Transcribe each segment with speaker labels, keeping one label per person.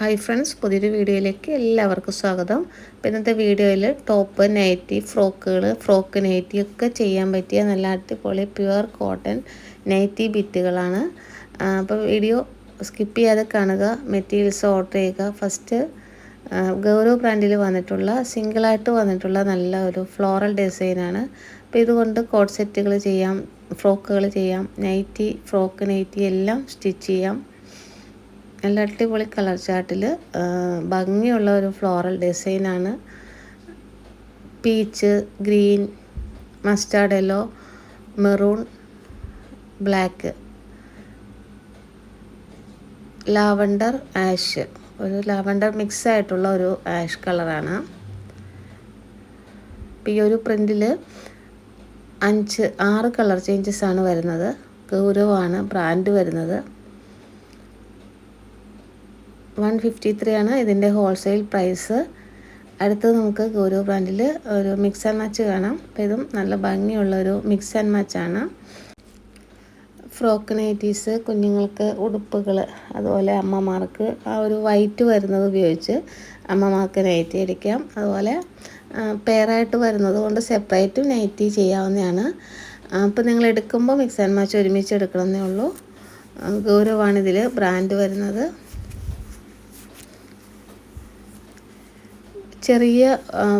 Speaker 1: Hi friends പുതിയൊരു വീഡിയോയിലേക്ക് എല്ലാവർക്കും സ്വാഗതം. അപ്പോൾ ഇന്നത്തെ വീഡിയോയിൽ ടോപ്പ് നൈറ്റി ഫ്രോക്കുകൾ ഫ്രോക്ക് നൈറ്റി ഒക്കെ ചെയ്യാൻ പറ്റിയ നല്ല അടിപൊളി പ്യുവർ കോട്ടൺ നൈറ്റി ബിറ്റുകളാണ് അപ്പോൾ വീഡിയോ സ്കിപ്പ് ചെയ്യാതെ കാണുക മെറ്റീരിയൽസ് ഓർഡർ ചെയ്യുക. ഫസ്റ്റ് ഗൗരവ് ബ്രാൻഡിൽ വന്നിട്ടുള്ള സിംഗിളായിട്ട് വന്നിട്ടുള്ള നല്ല ഒരു ഫ്ലോറൽ ഡിസൈനാണ് അപ്പോൾ ഇതുകൊണ്ട് കോട്ട് സെറ്റുകൾ ചെയ്യാം ഫ്രോക്കുകൾ ചെയ്യാം നൈറ്റി ഫ്രോക്ക് നൈറ്റി എല്ലാം സ്റ്റിച്ച് ചെയ്യാം. നല്ല അടിപൊളി കളർ ചാർട്ടിൽ ഭംഗിയുള്ള ഒരു ഫ്ലോറൽ ഡിസൈനാണ്. Peach green mustard yellow maroon black. Lavender ash. ഒരു ലാവണ്ടർ മിക്സ് ആയിട്ടുള്ള ഒരു ആഷ് കളറാണ്. ഈ ഒരു പ്രിന്റിൽ അഞ്ച് ആറ് കളർ ചേഞ്ചസ് ആണ് വരുന്നത്. ഗൗരവമാണ് ബ്രാൻഡ് വരുന്നത്. വൺ ഫിഫ്റ്റി ത്രീ ആണ് ഇതിന്റെ ഹോൾസെയിൽ പ്രൈസ്. അടുത്തത് നമുക്ക് ഗൗരവ് ബ്രാൻഡിൽ ഒരു മിക്സ് ആൻഡ് മാച്ച് കാണാം. അപ്പോൾ ഇതും നല്ല ഭംഗിയുള്ള ഒരു മിക്സ് ആൻഡ് മാച്ചാണ് ഫ്രോക്ക് നൈറ്റീസ് കുഞ്ഞുങ്ങൾക്ക് ഉടുപ്പുകൾ അതുപോലെ അമ്മമാർക്ക് ആ ഒരു വൈറ്റ് വരുന്നത് ഉപയോഗിച്ച് അമ്മമാർക്ക് നൈറ്റി അടിക്കാം. അതുപോലെ പെയറായിട്ട് വരുന്നത് കൊണ്ട് സെപ്പറേറ്റും നൈറ്റി ചെയ്യാവുന്നതാണ്. അപ്പോൾ നിങ്ങൾ എടുക്കുമ്പോൾ മിക്സ് ആൻഡ് മാച്ച് ഒരുമിച്ച് എടുക്കണമെന്നേ ഉള്ളൂ. ഗൗരവാണിതിൽ ബ്രാൻഡ് വരുന്നത്. ചെറിയ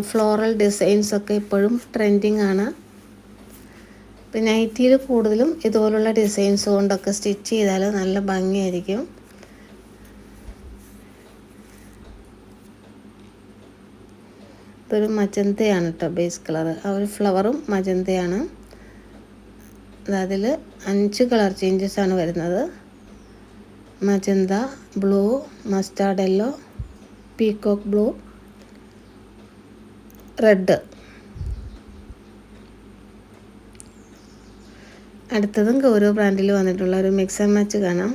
Speaker 1: ഫ്ലോറൽ ഡിസൈൻസ് ഒക്കെ ഇപ്പോഴും ട്രെൻഡിങ് ആണ്. പിന്നെ നൈറ്റിയിൽ കൂടുതലും ഇതുപോലുള്ള ഡിസൈൻസ് കൊണ്ടൊക്കെ സ്റ്റിച്ച് ചെയ്താൽ നല്ല ഭംഗിയായിരിക്കും. ഇതൊരു മജന്തയാണ് കേട്ടോ ബേസ് കളർ ആ ഒരു ഫ്ലവറും മജന്തയാണ്. അതിൽ അഞ്ച് കളർ ചേഞ്ചസ് ആണ് വരുന്നത്. Magenta blue mustard yellow peacock blue red അടുത്തതും ഗൗരവ ബ്രാൻഡിൽ വന്നിട്ടുള്ള ഒരു മിക്സ് ആൻഡ് മാച്ച് കാണാം.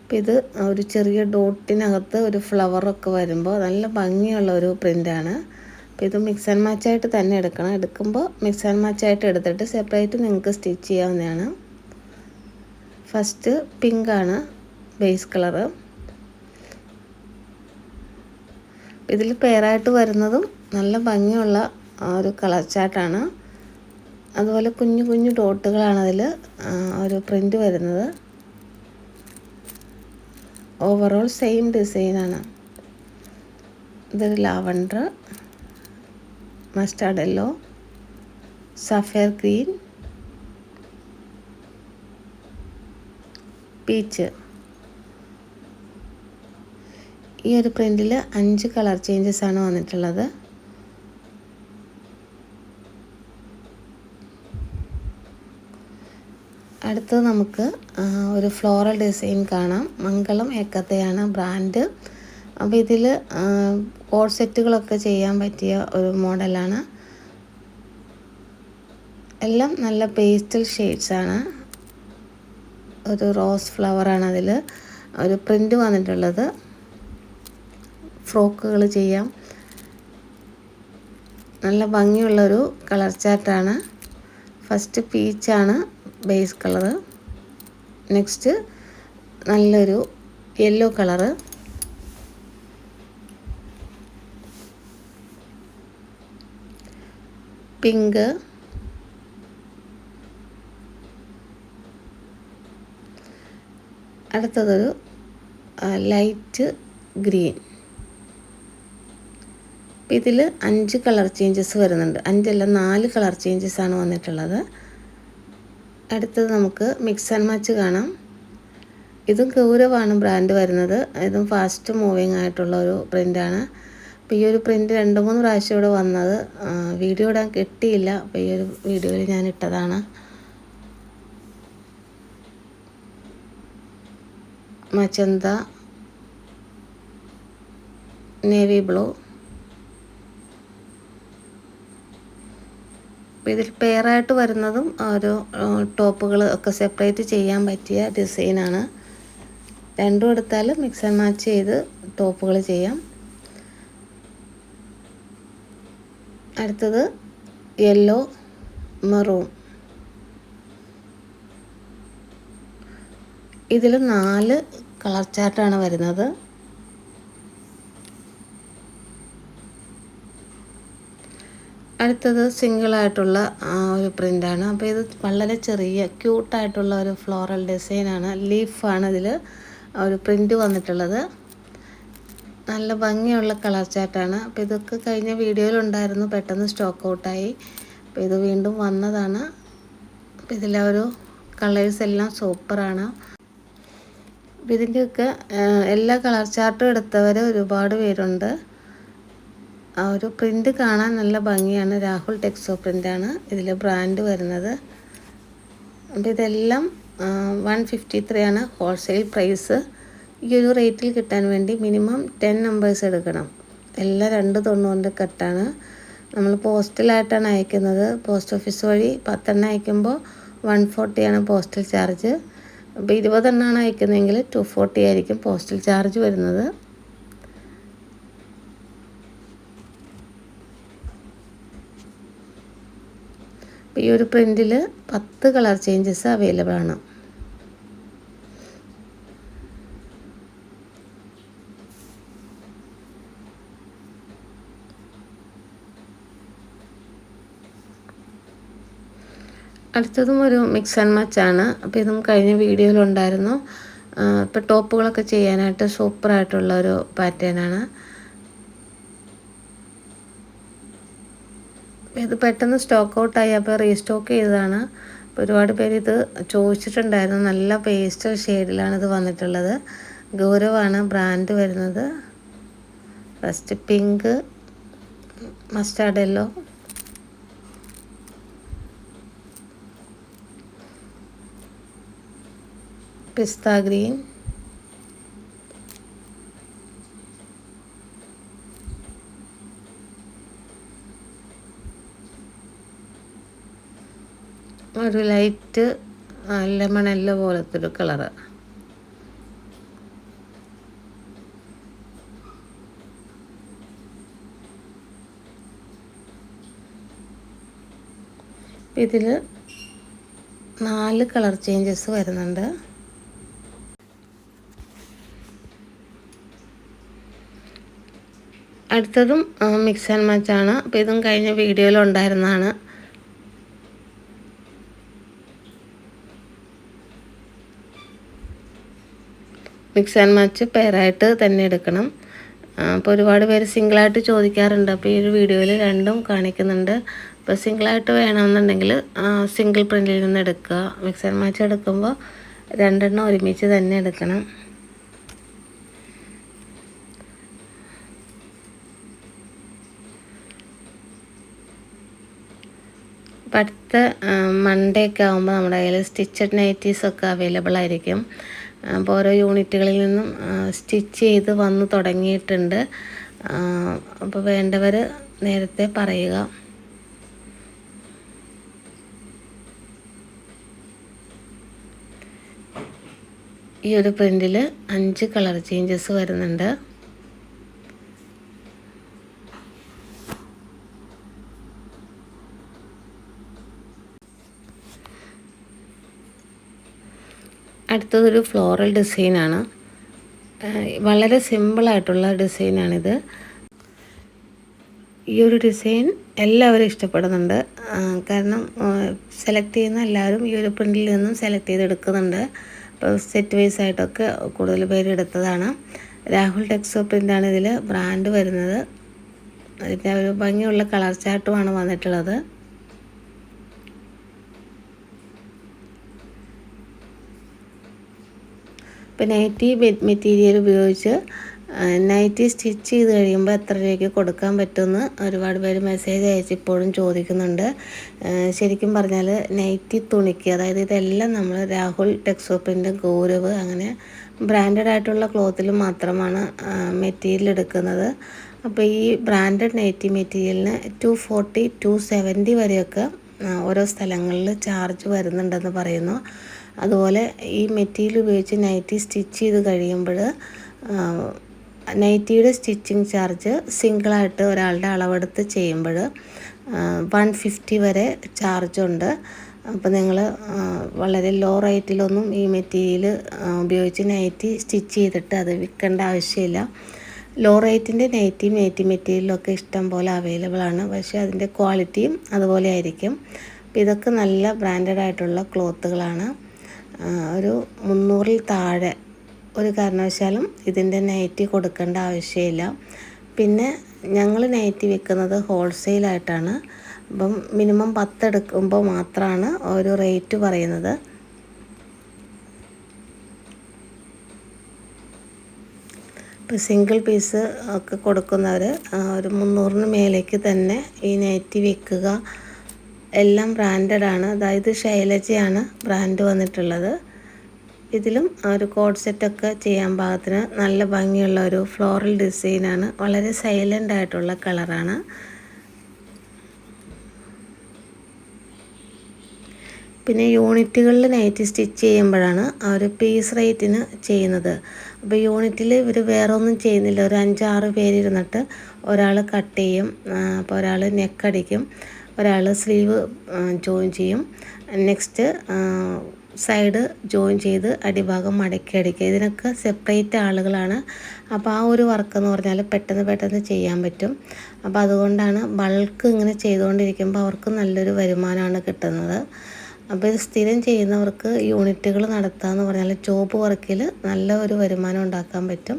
Speaker 1: അപ്പോൾ ഇത് ഒരു ചെറിയ ഡോട്ടിനകത്ത് ഒരു ഫ്ലവറൊക്കെ വരുമ്പോൾ നല്ല ഭംഗിയുള്ള ഒരു പ്രിന്റാണ് അപ്പോൾ ഇത് മിക്സ് ആൻഡ് മാച്ചായിട്ട് തന്നെ എടുക്കണം. എടുക്കുമ്പോൾ മിക്സ് ആൻഡ് മാച്ചായിട്ട് എടുത്തിട്ട് സെപ്പറേറ്റ് നിങ്ങൾക്ക് സ്റ്റിച്ച് ചെയ്യാവുന്നതാണ്. ഫസ്റ്റ് പിങ്കാണ് ബേസ് കളറ് ഇതിൽ പെയറായിട്ട് വരുന്നതും നല്ല ഭംഗിയുള്ള ഒരു കളർ ചാർട്ടാണ്. അതുപോലെ കുഞ്ഞു കുഞ്ഞു ഡോട്ടുകളാണ് അതിൽ ഒരു പ്രിന്റ് വരുന്നത്. ഓവറോൾ സെയിം ഡിസൈനാണ് ഇതൊരു lavender mustard yellow sapphire green peach ഈ ഒരു പ്രിന്റിൽ അഞ്ച് കളർ ചേഞ്ചസ് ആണ് വന്നിട്ടുള്ളത്. അടുത്തത് നമുക്ക് ഒരു ഫ്ലോറൽ ഡിസൈൻ കാണാം. മംഗളം ഏക്കത്തെയാണ് ബ്രാൻഡ് അപ്പോൾ ഇതിൽ കോഡ് സെറ്റുകളൊക്കെ ചെയ്യാൻ പറ്റിയ ഒരു മോഡലാണ് എല്ലാം നല്ല പേസ്റ്റൽ ഷെയ്ഡ്സാണ് ഒരു റോസ് ഫ്ലവറാണ് അതിൽ ഒരു പ്രിന്റ് വന്നിട്ടുള്ളത്. ഫ്രോക്കുകൾ ചെയ്യാം. നല്ല ഭംഗിയുള്ളൊരു കളർ ചാർട്ടാണ് ഫസ്റ്റ് പീച്ചാണ് ബേസ് കളറ്. നെക്സ്റ്റ് നല്ലൊരു യെല്ലോ കളറ്. പിങ്ക് അടുത്തതൊരു ലൈറ്റ് ഗ്രീൻ ഇതിൽ അഞ്ച് കളർ ചേഞ്ചസ് വരുന്നുണ്ട്. അഞ്ചല്ല നാല് കളർ ചേഞ്ചസ് ആണ് വന്നിട്ടുള്ളത്. അടുത്തത് നമുക്ക് മിക്സ് ആൻഡ് മാച്ച് കാണാം. ഇതും ഗൗരവാണ് ബ്രാൻഡ് വരുന്നത്. ഇതും ഫാസ്റ്റ് മൂവിങ് ആയിട്ടുള്ള ഒരു പ്രിന്റാണ് അപ്പോൾ ഈ ഒരു പ്രിന്റ് രണ്ട് മൂന്ന് പ്രാവശ്യം ഇവിടെ വന്നത് വീഡിയോ ഇടാൻ കിട്ടിയില്ല. അപ്പോൾ ഈ ഒരു വീഡിയോയിൽ ഞാൻ ഇട്ടതാണ്. മച്ചന്ത നേവി ബ്ലൂ അപ്പോൾ ഇതിൽ പെയറായിട്ട് വരുന്നതും ഓരോ ടോപ്പുകൾ ഒക്കെ സെപ്പറേറ്റ് ചെയ്യാൻ പറ്റിയ ഡിസൈനാണ് രണ്ടും എടുത്താൽ മിക്സ് ആൻഡ് മാച്ച് ചെയ്ത് ടോപ്പുകൾ ചെയ്യാം. അടുത്തത് യെല്ലോ മെറൂൺ ഇതിൽ നാല് കളർ ചാർട്ടാണ് വരുന്നത്. അടുത്തത് സിംഗിളായിട്ടുള്ള ഒരു പ്രിന്റാണ് അപ്പോൾ ഇത് വളരെ ചെറിയ ക്യൂട്ടായിട്ടുള്ള ഒരു ഫ്ലോറൽ ഡിസൈനാണ്. ലീഫാണ് ഇതിൽ ഒരു പ്രിന്റ് വന്നിട്ടുള്ളത്. നല്ല ഭംഗിയുള്ള കളർ ചാർട്ടാണ് അപ്പോൾ ഇതൊക്കെ കഴിഞ്ഞ വീഡിയോയിലുണ്ടായിരുന്നു പെട്ടെന്ന് സ്റ്റോക്ക് ഔട്ടായി. അപ്പോൾ ഇത് വീണ്ടും വന്നതാണ്. അപ്പോൾ ഇതിലെ ഒരു കളേഴ്സ് എല്ലാം സൂപ്പറാണ്. ഇതിന്റെയൊക്കെ എല്ലാ കളർ ചാർട്ടും എടുത്തവർ ഒരുപാട് പേരുണ്ട്. ആ ഒരു പ്രിന്റ് കാണാൻ നല്ല ഭംഗിയാണ്. രാഹുൽ ടെക്സോ പ്രിന്റാണ് ഇതിൽ ബ്രാൻഡ് വരുന്നത്. അപ്പോൾ ഇതെല്ലാം വൺ ഫിഫ്റ്റി ത്രീ ആണ് ഹോൾസെയിൽ പ്രൈസ് ഈ ഒരു റേറ്റിൽ കിട്ടാൻ വേണ്ടി മിനിമം ടെൻ നമ്പേഴ്സ് എടുക്കണം. എല്ലാം രണ്ട് തൊണ്ണൂറിന്റെ കട്ടാണ് നമ്മൾ പോസ്റ്റലായിട്ടാണ് അയക്കുന്നത്. പോസ്റ്റ് ഓഫീസ് വഴി പത്തെണ്ണം അയക്കുമ്പോൾ വൺ ഫോർട്ടിയാണ് പോസ്റ്റൽ ചാർജ് അപ്പോൾ ഇരുപതെണ്ണമാണ് അയക്കുന്നതെങ്കിൽ ടു ഫോർട്ടി ആയിരിക്കും പോസ്റ്റൽ ചാർജ് വരുന്നത്. ഈ ഒരു പ്രിന്റിൽ പത്ത് കളർ ചേഞ്ചസ് അവൈലബിൾ ആണ്. അടുത്തതും ഒരു മിക്സ് ആൻഡ് മച്ച് ആണ്. അപ്പോൾ ഇതും കഴിഞ്ഞ വീഡിയോയിലുണ്ടായിരുന്നു ഇപ്പോൾ ടോപ്പുകളൊക്കെ ചെയ്യാനായിട്ട് സൂപ്പറായിട്ടുള്ള ഒരു പാറ്റേൺ ആണ്. ഇത് പെട്ടെന്ന് സ്റ്റോക്ക് ഔട്ടായി അപ്പോൾ റീസ്റ്റോക്ക് ചെയ്തതാണ്. ഒരുപാട് പേര് ഇത് ചോദിച്ചിട്ടുണ്ടായിരുന്നു. നല്ല പേസ്റ്റൽ ഷെയ്ഡിലാണ് ഇത് വന്നിട്ടുള്ളത്. ഗൗരവാണ് ബ്രാൻഡ് വരുന്നത്. First pink mustard yellow pista green ഒരു ലൈറ്റ് ലെമൺ എല്ലോ പോലത്തെ ഒരു കളറ്. ഇതിൽ നാല് കളർ ചേഞ്ചസ് വരുന്നുണ്ട്. അടുത്തതും മിക്സ് ആൻഡ് മാച്ച് ആണ് അപ്പോൾ ഇതും കഴിഞ്ഞ വീഡിയോയിൽ ഉണ്ടായിരുന്നതാണ്. മിക്സ് ആൻഡ് മാച്ച് പെയറായിട്ട് തന്നെ എടുക്കണം. അപ്പോൾ ഒരുപാട് പേര് സിംഗിളായിട്ട് ചോദിക്കാറുണ്ട്. അപ്പോൾ ഈ ഒരു വീഡിയോയിൽ രണ്ടും കാണിക്കുന്നുണ്ട്. അപ്പോൾ സിംഗിളായിട്ട് വേണമെന്നുണ്ടെങ്കിൽ സിംഗിൾ പ്രിന്റിൽ നിന്ന് എടുക്കുക. മിക്സ് ആൻഡ് മാച്ച് എടുക്കുമ്പോൾ രണ്ടെണ്ണം ഒരുമിച്ച് തന്നെ എടുക്കണം. അടുത്ത മൺഡേ ഒക്കെ ആകുമ്പോൾ നമ്മുടെ കയ്യിൽ സ്റ്റിച്ചഡ് നൈറ്റീസൊക്കെ അവൈലബിൾ ആയിരിക്കും. അപ്പോൾ ഓരോ യൂണിറ്റുകളിൽ നിന്നും സ്റ്റിച്ച് ചെയ്ത് വന്ന് തുടങ്ങിയിട്ടുണ്ട്. അപ്പോൾ വേണ്ടവർ നേരത്തെ പറയുക. ഈ ഒരു പ്രിന്റിൽ അഞ്ച് കളർ ചേഞ്ചസ് വരുന്നുണ്ട്. അടുത്തതൊരു ഫ്ലോറൽ ഡിസൈനാണ് വളരെ സിമ്പിളായിട്ടുള്ള ഡിസൈനാണിത് ഈ ഒരു ഡിസൈൻ എല്ലാവരും ഇഷ്ടപ്പെടുന്നുണ്ട്. കാരണം സെലക്ട് ചെയ്യുന്ന എല്ലാവരും ഈ ഒരു പ്രിന്റിൽ നിന്നും സെലക്ട് ചെയ്തെടുക്കുന്നുണ്ട്. അപ്പോൾ സെറ്റ് വൈസ് ആയിട്ടൊക്കെ കൂടുതൽ പേര് എടുത്തതാണ്. രാഹുൽ ടെക്സോ പ്രിന്റാണ് ഇതിൽ ബ്രാൻഡ് വരുന്നത്. അതിന്റെ ഒരു ഭംഗിയുള്ള കളർ ചാർട്ടുമാണ് വന്നിട്ടുള്ളത്. ഇപ്പോൾ നൈറ്റി മെറ്റീരിയൽ ഉപയോഗിച്ച് നൈറ്റി സ്റ്റിച്ച് ചെയ്ത് കഴിയുമ്പോൾ എത്ര രൂപയ്ക്ക് കൊടുക്കാൻ പറ്റുമെന്ന് ഒരുപാട് പേര് മെസ്സേജ് അയച്ച് ഇപ്പോഴും ചോദിക്കുന്നുണ്ട്. ശരിക്കും പറഞ്ഞാൽ നൈറ്റി തുണിക്ക് അതായത് ഇതെല്ലാം നമ്മൾ രാഹുൽ ടെക്സോപ്പിന്റെ ഗൗരവ് അങ്ങനെ ബ്രാൻഡഡ് ആയിട്ടുള്ള ക്ലോത്തിൽ മാത്രമാണ് മെറ്റീരിയൽ എടുക്കുന്നത്. അപ്പോൾ ഈ ബ്രാൻഡഡ് നൈറ്റി മെറ്റീരിയലിന് ടു ഫോർട്ടി ടു സെവന്റി വരെയൊക്കെ ഓരോ സ്ഥലങ്ങളിൽ ചാർജ് വരുന്നുണ്ടെന്ന് പറയുന്നു. അതുപോലെ ഈ മെറ്റീരിയൽ ഉപയോഗിച്ച് നൈറ്റി സ്റ്റിച്ച് ചെയ്ത് കഴിയുമ്പോൾ നൈറ്റിയുടെ സ്റ്റിച്ചിങ് ചാർജ് സിംഗിളായിട്ട് ഒരാളുടെ അളവെടുത്ത് ചെയ്യുമ്പോൾ വൺ ഫിഫ്റ്റി വരെ ചാർജുണ്ട് അപ്പോൾ നിങ്ങൾ വളരെ ലോ റേറ്റിലൊന്നും ഈ മെറ്റീരിയൽ ഉപയോഗിച്ച് നൈറ്റി സ്റ്റിച്ച് ചെയ്തിട്ട് അത് വിൽക്കേണ്ട ആവശ്യമില്ല. ലോ റേറ്റിന്റെ നൈറ്റി നൈറ്റി മെറ്റീരിയലൊക്കെ ഇഷ്ടം പോലെ അവൈലബിൾ ആണ്. പക്ഷേ അതിന്റെ ക്വാളിറ്റിയും അതുപോലെ ആയിരിക്കും. അപ്പോൾ ഇതൊക്കെ നല്ല ബ്രാൻഡഡ് ആയിട്ടുള്ള ക്ലോത്തുകളാണ്. ഒരു മുന്നൂറിൽ താഴെ ഒരു കാരണവശാലും ഇതിന്റെ നൈറ്റി കൊടുക്കേണ്ട ആവശ്യമില്ല. പിന്നെ ഞങ്ങൾ നൈറ്റി വിൽക്കുന്നത് ഹോൾസെയിലായിട്ടാണ് അപ്പം മിനിമം പത്തെടുക്കുമ്പോൾ മാത്രമാണ് ഒരു റേറ്റ് പറയുന്നത്. ഇപ്പോൾ സിംഗിൾ പീസ് ഒക്കെ കൊടുക്കുന്നവർ ഒരു മുന്നൂറിന് മേലേക്ക് തന്നെ ഈ നൈറ്റി വെക്കുക. എല്ലാം ബ്രാൻഡഡ് ആണ്. അതായത് ശൈലജയാണ് ബ്രാൻഡ് വന്നിട്ടുള്ളത്. ഇതിലും ഒരു കോഡ് സെറ്റൊക്കെ ചെയ്യാൻ പാകത്തിന് നല്ല ഭംഗിയുള്ള ഒരു ഫ്ലോറൽ ഡിസൈനാണ് വളരെ സൈലന്റ് ആയിട്ടുള്ള കളറാണ് പിന്നെ യൂണിറ്റുകളിൽ നൈറ്റ് സ്റ്റിച്ച് ചെയ്യുമ്പോഴാണ് ആ ഒരു പീസ് റേറ്റിന് ചെയ്യുന്നത്. അപ്പോൾ യൂണിറ്റിൽ ഇവർ വേറെ ഒന്നും ചെയ്യുന്നില്ല. ഒരു അഞ്ചാറ് പേരിരുന്നിട്ട് ഒരാൾ കട്ട് ചെയ്യും അപ്പോൾ ഒരാൾ നെക്കടിക്കും ഒരാൾ സ്ലീവ് ജോയിൻ ചെയ്യും. നെക്സ്റ്റ് സൈഡ് ജോയിൻ ചെയ്ത് അടിഭാഗം മടക്കി അടിക്കുക. ഇതിനൊക്കെ സെപ്പറേറ്റ് ആളുകളാണ്. അപ്പോൾ ആ ഒരു വർക്ക് എന്ന് പറഞ്ഞാൽ പെട്ടെന്ന് പെട്ടെന്ന് ചെയ്യാൻ പറ്റും. അപ്പോൾ അതുകൊണ്ടാണ് ബൾക്ക് ഇങ്ങനെ ചെയ്തുകൊണ്ടിരിക്കുമ്പോൾ അവർക്ക് നല്ലൊരു വരുമാനമാണ് കിട്ടുന്നത്. അപ്പോൾ ഇത് സ്ഥിരം ചെയ്യുന്നവർക്ക് യൂണിറ്റുകൾ നടത്താമെന്ന് പറഞ്ഞാൽ ജോബ് വർക്കിൽ നല്ല ഒരു വരുമാനം ഉണ്ടാക്കാൻ പറ്റും.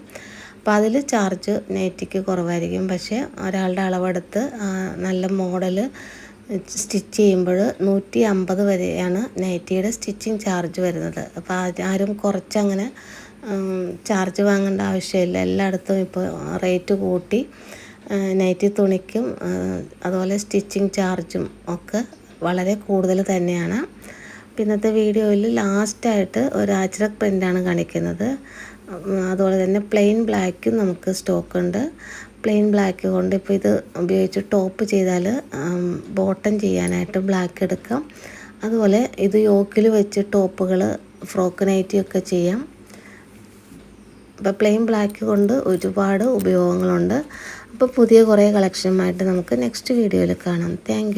Speaker 1: അപ്പോൾ അതിൽ ചാർജ് നെറ്റിക്ക് കുറവായിരിക്കും. പക്ഷേ ഒരാളുടെ അളവെടുത്ത് നല്ല മോഡൽ സ്റ്റിച്ച് ചെയ്യുമ്പോൾ നൂറ്റി അമ്പത് വരെയാണ് നൈറ്റിയുടെ സ്റ്റിച്ചിങ് ചാർജ് വരുന്നത്. അപ്പോൾ ആരും കുറച്ചങ്ങനെ ചാർജ് വാങ്ങേണ്ട ആവശ്യമില്ല. എല്ലായിടത്തും ഇപ്പോൾ റേറ്റ് കൂട്ടി നൈറ്റി തുണിക്കും അതുപോലെ സ്റ്റിച്ചിങ് ചാർജും ഒക്കെ വളരെ കൂടുതൽ തന്നെയാണ്. പിന്നത്തെ വീഡിയോയിൽ ലാസ്റ്റായിട്ട് ഒരു ആച്ചറക് പ്രിന്റാണ് കാണിക്കുന്നത്. അതുപോലെ തന്നെ പ്ലെയിൻ ബ്ലാക്കും നമുക്ക് സ്റ്റോക്ക് ഉണ്ട് പ്ലെയിൻ ബ്ലാക്ക് കൊണ്ട് ഇപ്പോൾ ഇത് ഉപയോഗിച്ച് ടോപ്പ് ചെയ്താൽ ബോട്ടം ചെയ്യാനായിട്ട് ബ്ലാക്ക് എടുക്കാം. അതുപോലെ ഇത് യോക്കിൽ വെച്ച് ടോപ്പുകൾ ഫ്രോക്ക് നൈറ്റിയൊക്കെ ചെയ്യാം. അപ്പോൾ പ്ലെയിൻ ബ്ലാക്ക് കൊണ്ട് ഒരുപാട് ഉപയോഗങ്ങളുണ്ട്. അപ്പോൾ പുതിയ കുറേ കളക്ഷനുമായിട്ട് നമുക്ക് നെക്സ്റ്റ് വീഡിയോയിൽ കാണാം. താങ്ക്